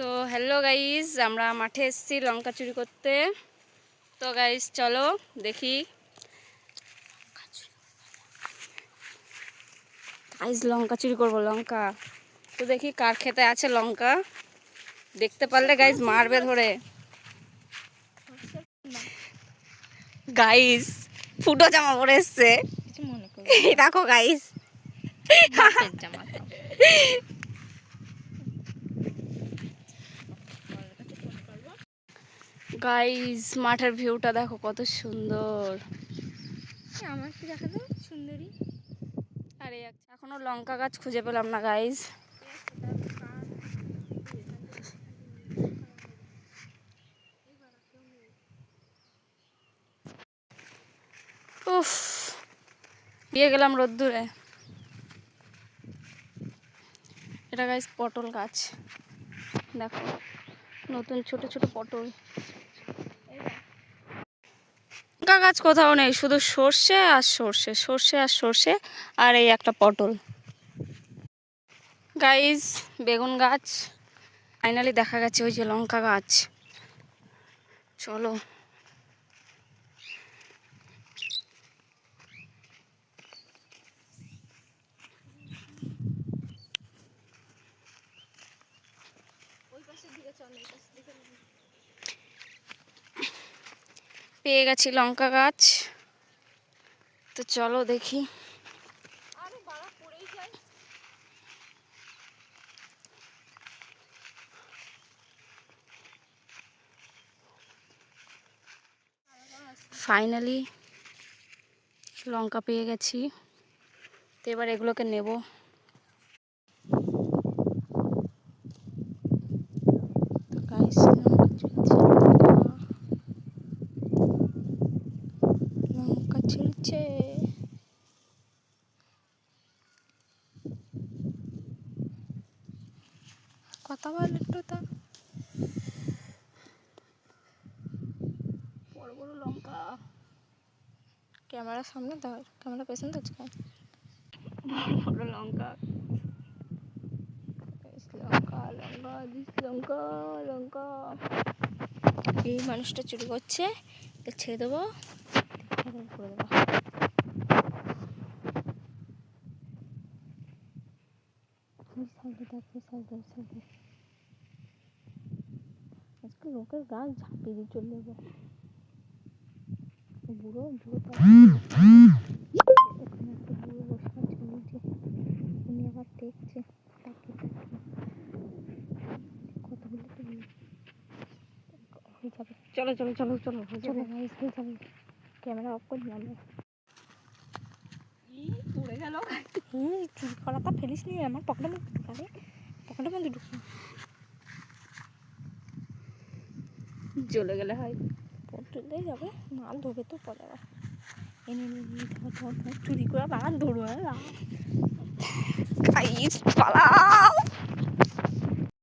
তো hello guys আমরা মাঠে এসেছি লঙ্কা চুরি করতে। তো গাইস চলো দেখি। গাইস লঙ্কা চুরি করব লঙ্কা। তো দেখি কার খেতে আছে লঙ্কা। দেখতে পারলে গাইস মারবে ধরে। গাইস ফুটো জামা পরে এসছে। দেখো গাইস বাপের জামা। তো। গাইস মাঠের ভিউটা দেখো কত সুন্দর। আমার কি দেখা দাও সুন্দরী। আরে এখনও লঙ্কা গাছ খুঁজে পেলাম না গাইস উফ দিয়ে গেলাম রোদ্দুরে। এটা গাইস পটল গাছ। দেখো নতুন ছোট ছোট পটল। লঙ্কা গাছ কোথাও নেই, শুধু সর্ষে আর সর্ষে সর্ষে আর সর্ষে আর এই একটা পটল। গাইস বেগুন গাছ। ফাইনালি দেখা গেছে ওই যে লঙ্কা গাছ। চলো। পেয়ে গেছি লঙ্কা গাছ। তো চলো দেখি। ফাইনালি লঙ্কা পেয়ে গেছি। তো এবার এগুলোকে নেব তো guys, লঙ্কা ছিঁড়ছে, লঙ্কা। ছিঁড়ছে কথা বল একটু তা। বড় বড় লঙ্কা। ক্যামেরার সামনে ধর ক্যামেরা পেছনে কেন? বড় লঙ্কা। লঙ্কা লঙ্কা লঙ্কা লঙ্কা। এই মানুষটা চুরি করছে ছেড়ে দেবো। করে দেবো। দেখ ওই সাইডে সাইডে আজকে লোকের গাছ ঝাঁপিয়ে দিয়ে চলে যাব বুড়ো বুড়ো তো ওখানে একটা বুড়ো বসে আছে নিচে উনি আবার দেখছে তাকিয়ে কতগুলো তো হয়ে যাবে। চলো চলো চলো চলো হয়ে চলো যাবে গাইস হয়ে যাবে। ক্যামেরা অফ করে দিলাম পড়ে গেল। চুরি করাটা ফেলিস নি আমার পকেটের মধ্যে ঢুকালে পকেটের মধ্যে ঢুকি গেলে হয়। চলে যাবে মাল ধরবে তো পরে আবার এনে এনে নিয়ে ধর ধর ধর চুরি করে মাল ধরো পালাও।